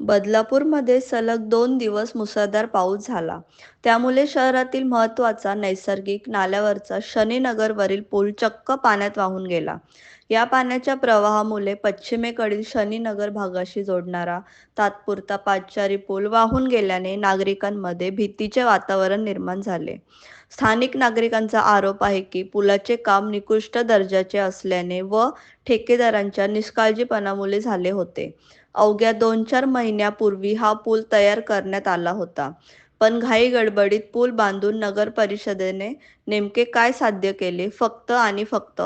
बदलापूरमध्ये सलग दोन दिवस मुसळधार पाऊस झाला. त्यामुळे शहरातील महत्त्वाचा नैसर्गिक नाल्यावरचा शनीनगरवरील पूल चक्क पाण्यात वाहून गेला. या पाण्याच्या प्रवाहामुळे पश्चिमेकडील शनीनगर भागाशी जोडणारा तात्पुरता पादचारी पूल वाहून गेल्याने नागरिकांमध्ये भीतीचे वातावरण निर्माण झाले. स्थानिक नागरिकांचा आरोप आहे की पुलाचे काम निकृष्ट दर्जाचे असल्याने व ठेकेदारांच्या निष्काळजीपणामुळे झाले होते. अवघ्या दोन-चार महिन्यापूर्वी हा पूल तयार करण्यात आला होता. पण घाई गडबडीत पूल बांधून नगरपरिषदेने नेमके काय साध्य केले? फक्त आणि फक्त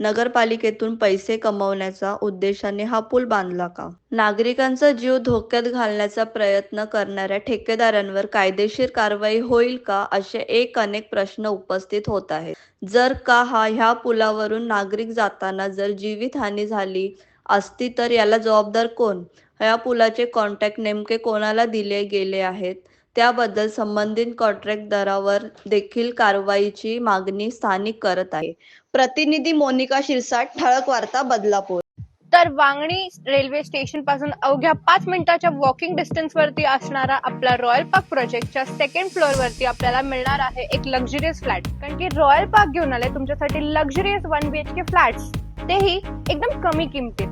नगरपालिकेतून पैसे कमवण्याच्या उद्देशाने हा पूल बांधला का? नागरिकांचा जीव धोक्यात घालण्याचा प्रयत्न करणाऱ्या ठेकेदारांवर कायदेशीर कारवाई होईल का? असे एक अनेक प्रश्न उपस्थित होत आहेत. जर का हा ह्या पुलावरून नागरिक जाताना जर जीवितहानी झाली असती तर याला जबाबदार कोण? ह्या पुलाचे कॉन्टॅक्ट नेमके कोणाला दिले गेले आहेत? त्याबद्दल संबंधित कॉन्ट्रॅक्टदारावर देखील कारवाईची मागणी स्थानिक करत आहे. प्रतिनिधी मोनिका शिरसाट, ठळक वार्ता बदलापूर. तर वांगणी रेल्वे स्टेशनपासून अवघ्या पाच मिनिटाच्या वॉकिंग डिस्टन्स वरती असणारा आपला रॉयल पार्क प्रोजेक्टच्या सेकंड फ्लोअर वरती आपल्याला मिळणार आहे एक लक्झरियस फ्लॅट कारण की रॉयल पार्क घेऊन आले तुमच्यासाठी luxurious one B H K flats तेही एकदम कमी किमतीत.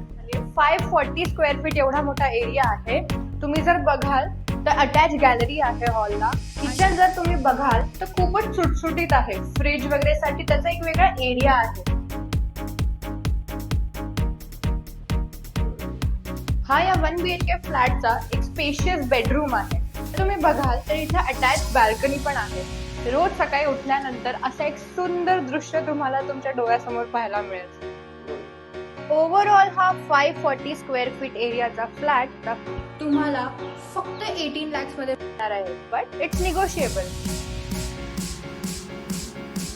फाय फॉर्टी स्क्वेअर फीट एवढा मोठा एरिया आहे. तुम्ही जर बघाल तर अटॅच गॅलरी आहे हॉलला किचन जर तुम्ही बघाल तर खूपच सुटसुटीत आहे. फ्रीज वगैरे साठी त्याचा एक वेगळा एरिया आहे. हा या वन बी एच के फ्लॅटचा एक स्पेशियस बेडरूम आहे. तुम्ही बघाल तर इथे अटॅच बाल्कनी पण आहे. रोज सकाळी उठल्यानंतर असं एक सुंदर दृश्य तुम्हाला तुमच्या डोळ्यासमोर पाहायला मिळेल. ओव्हरऑल हा फाय फॉर्टी स्क्वेअर फीट एरियाचा फ्लॅट तुम्हाला फक्त एटीन लॅक्समध्ये मिळणार आहे. But it's negotiable